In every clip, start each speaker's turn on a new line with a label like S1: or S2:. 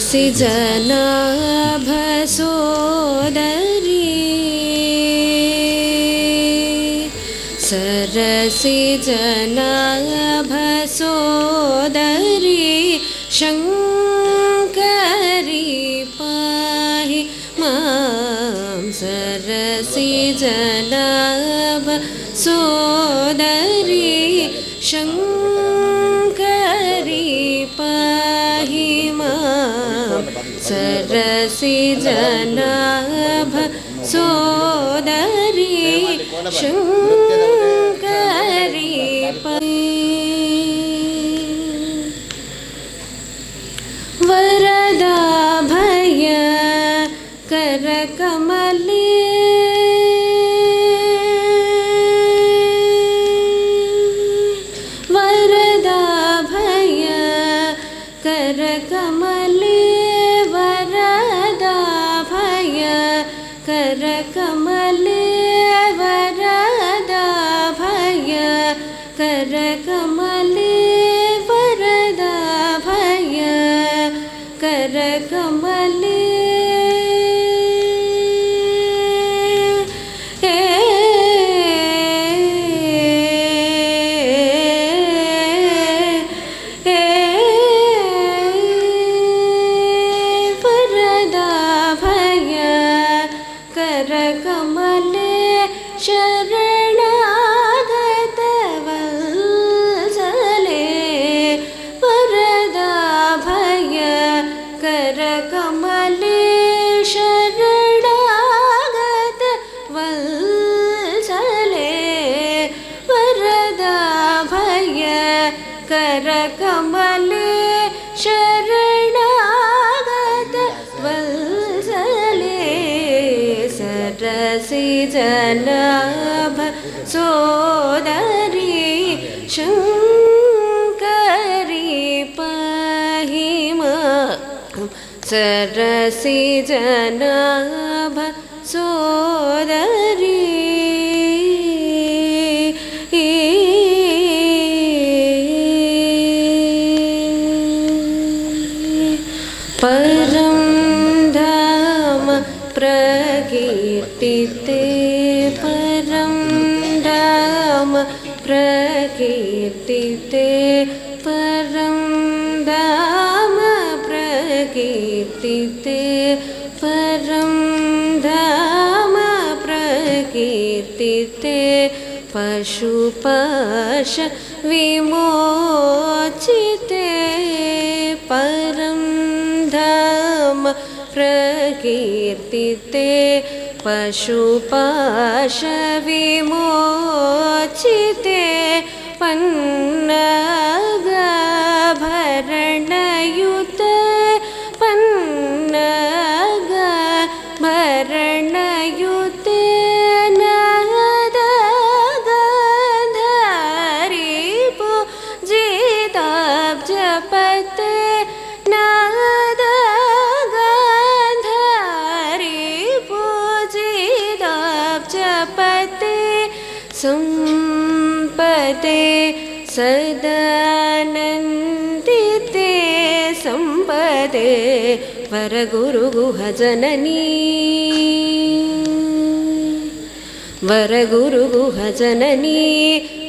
S1: C जनाभ सोदरी सरसि जनाभ सोदरी शङ्करी पाहि मां सरसि जनाभ सोदरी सरसि जनाभ सोदरी शङ्करी पाहि वरदा भय करकमले करकमले वरदा भय करकमले शरणागतवत्सले वरदा भय करकमले शरणागतवत्सले वरदा भय करकमले सरसि जनाभ सोदरी शङ्करी पाहि माँ सरसि जनाभ सोदरी। परं प्रकीर्तिते परं धाम प्रकीर्तिते परं धाम प्रकीर्तिते परं धाम प्रकीर्तिते पशुपश विमोचिते परं धाम प्रकीर्तिते पशुपाश विमोचिते सम्पते सदानन्दिते सम्पदे वरगुरुगुहजननी वरगुरुगुहजननी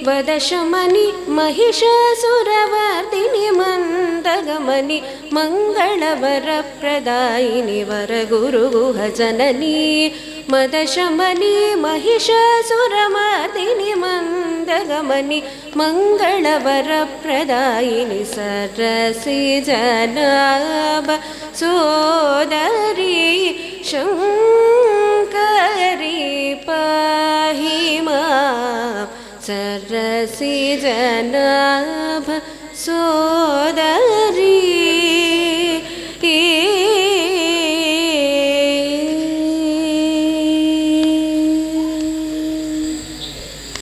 S1: वदशमनि महिषासुरवर्दिनि मन्दगमनि मङ्गलवरप्रदायिनि वरगुरुगुहजननी मदशमनि महिषासुरमर्दिनि मन्दगमनि मङ्गलवरप्रदायिनि सरसि जनाभ सोदरी शङ्करी मां सरसि जनाभ सोदरी